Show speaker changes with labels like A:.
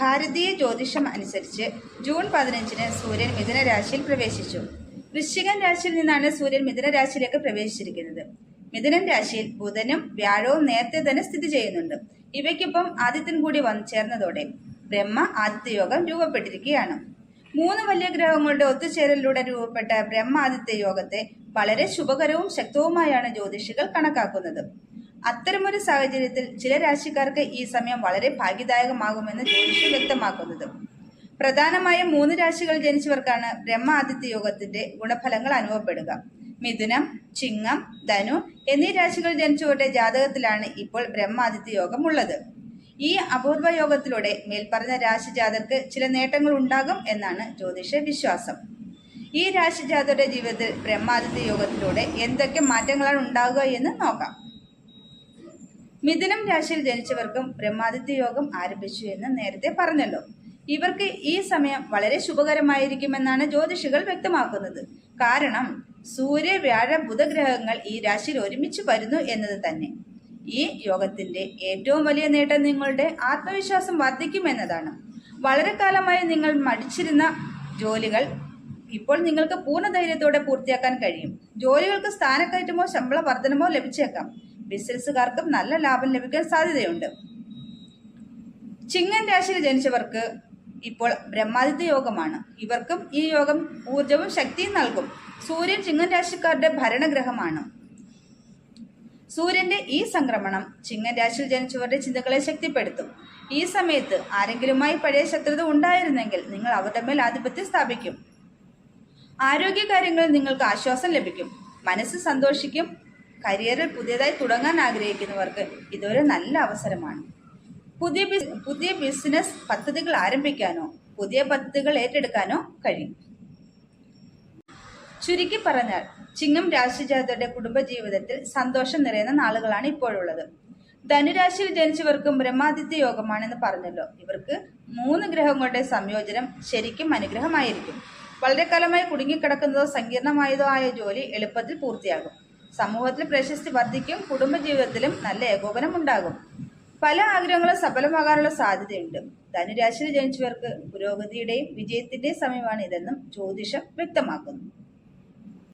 A: ഭാരതീയ ജ്യോതിഷം അനുസരിച്ച് ജൂൺ പതിനഞ്ചിന് സൂര്യൻ മിഥുന രാശിയിൽ പ്രവേശിച്ചു. വൃശ്ചികൻ രാശിയിൽ നിന്നാണ് സൂര്യൻ മിഥുന രാശിയിലേക്ക് പ്രവേശിച്ചിരിക്കുന്നത്. മിഥുനൻ രാശിയിൽ ബുധനും വ്യാഴവും നേരത്തെ തന്നെ സ്ഥിതി ചെയ്യുന്നുണ്ട്. ഇവയ്ക്കൊപ്പം ആദിത്യൻ കൂടി വന്നു ചേർന്നതോടെ ബ്രഹ്മ ആദിത്യ യോഗം രൂപപ്പെട്ടിരിക്കുകയാണ്. മൂന്ന് വലിയ ഗ്രഹങ്ങളുടെ ഒത്തുചേരലിലൂടെ രൂപപ്പെട്ട ബ്രഹ്മ ആദിത്യ യോഗത്തെ വളരെ ശുഭകരവും ശക്തവുമായാണ് ജ്യോതിഷികൾ കണക്കാക്കുന്നത്. അത്തരമൊരു സാഹചര്യത്തിൽ ചില രാശിക്കാർക്ക് ഈ സമയം വളരെ ഭാഗ്യദായകമാകുമെന്ന് ജ്യോതിഷം വ്യക്തമാക്കുന്നത്. പ്രധാനമായും മൂന്ന് രാശികൾ ജനിച്ചവർക്കാണ് ബ്രഹ്മാദിത്യ യോഗത്തിന്റെ ഗുണഫലങ്ങൾ അനുഭവപ്പെടുക. മിഥുനം ചിങ്ങം ധനു എന്നീ രാശികൾ ജനിച്ചവരുടെ ജാതകത്തിലാണ് ഇപ്പോൾ ബ്രഹ്മാദിത്യ യോഗം ഉള്ളത്. ഈ അപൂർവ യോഗത്തിലൂടെ മേൽപ്പറഞ്ഞ രാശി ജാതർക്ക് ചില നേട്ടങ്ങൾ ഉണ്ടാകും എന്നാണ് ജ്യോതിഷ വിശ്വാസം. ഈ രാശിജാതരുടെ ജീവിതത്തിൽ ബ്രഹ്മാദിത്യ യോഗത്തിലൂടെ എന്തൊക്കെ മാറ്റങ്ങളാണ് ഉണ്ടാകുക എന്ന് നോക്കാം. മിഥുനം രാശിയിൽ ജനിച്ചവർക്കും ബ്രഹ്മാദിത്യ യോഗം ആരംഭിച്ചു എന്ന് നേരത്തെ പറഞ്ഞല്ലോ. ഇവർക്ക് ഈ സമയം വളരെ ശുഭകരമായിരിക്കുമെന്നാണ് ജ്യോതിഷികൾ വ്യക്തമാക്കുന്നത്. കാരണം സൂര്യ വ്യാഴ ബുധഗ്രഹങ്ങൾ ഈ രാശിയിൽ ഒരുമിച്ച് വരുന്നു എന്നത് തന്നെ. ഈ യോഗത്തിന്റെ ഏറ്റവും വലിയ നേട്ടം നിങ്ങളുടെ ആത്മവിശ്വാസം വർദ്ധിക്കുമെന്നതാണ്. വളരെ കാലമായി നിങ്ങൾ മടിച്ചിരുന്ന ജോലികൾ ഇപ്പോൾ നിങ്ങൾക്ക് പൂർണ ധൈര്യത്തോടെ പൂർത്തിയാക്കാൻ കഴിയും. ജോലികൾക്ക് സ്ഥാനക്കയറ്റമോ ശമ്പള വർധനമോ ലഭിച്ചേക്കാം. ബിസിനസ്സുകാർക്കും നല്ല ലാഭം ലഭിക്കാൻ സാധ്യതയുണ്ട്. ചിങ്ങൻ രാശിയിൽ ജനിച്ചവർക്ക് ഇപ്പോൾ ബ്രഹ്മാദിത്യ യോഗമാണ്. ഇവർക്കും ഈ യോഗം ഊർജവും ശക്തിയും നൽകും. സൂര്യൻ ചിങ്ങൻ രാശിക്കാരുടെ ഭരണഗ്രഹമാണ്. സൂര്യന്റെ ഈ സംക്രമണം ചിങ്ങൻ രാശിയിൽ ജനിച്ചവരുടെ ചിന്തകളെ ശക്തിപ്പെടുത്തും. ഈ സമയത്ത് ആരെങ്കിലുമായി പഴയ ശത്രുത ഉണ്ടായിരുന്നെങ്കിൽ നിങ്ങൾ അവരുടെ മേൽ ആധിപത്യം സ്ഥാപിക്കും. ആരോഗ്യകാര്യങ്ങളിൽ നിങ്ങൾക്ക് ആശ്വാസം ലഭിക്കും. മനസ്സ് സന്തോഷിക്കും. കരിയറിൽ പുതിയതായി തുടങ്ങാൻ ആഗ്രഹിക്കുന്നവർക്ക് ഇതൊരു നല്ല അവസരമാണ്. പുതിയ പുതിയ ബിസിനസ് പദ്ധതികൾ ആരംഭിക്കാനോ പുതിയ പദ്ധതികൾ ഏറ്റെടുക്കാനോ കഴിയും. ചുരുക്കി പറഞ്ഞാൽ ചിങ്ങം രാശിജാതരുടെ കുടുംബജീവിതത്തിൽ സന്തോഷം നിറയുന്ന നാളുകളാണ് ഇപ്പോഴുള്ളത്. ധനുരാശിയിൽ ജനിച്ചവർക്കും ബ്രഹ്മാദിത്യ യോഗമാണെന്ന് പറഞ്ഞല്ലോ. ഇവർക്ക് മൂന്ന് ഗ്രഹങ്ങളുടെ സംയോജനം ശരിക്കും അനുഗ്രഹമായിരിക്കും. വളരെ കാലമായി കുടുങ്ങിക്കിടക്കുന്നതോ സങ്കീർണമായതോ ആയ ജോലി എളുപ്പത്തിൽ പൂർത്തിയാകും. സമൂഹത്തിൽ പ്രശസ്തി വർദ്ധിക്കും കുടുംബജീവിതത്തിലും നല്ല ഏകോപനം ഉണ്ടാകും. പല ആഗ്രഹങ്ങളും സഫലമാകാനുള്ള സാധ്യതയുണ്ട്. ധനുരാശിയിൽ ജനിച്ചവർക്ക് പുരോഗതിയുടെയും വിജയത്തിന്റെയും സമയമാണ് ഇതെന്നും ജ്യോതിഷം വ്യക്തമാക്കുന്നു.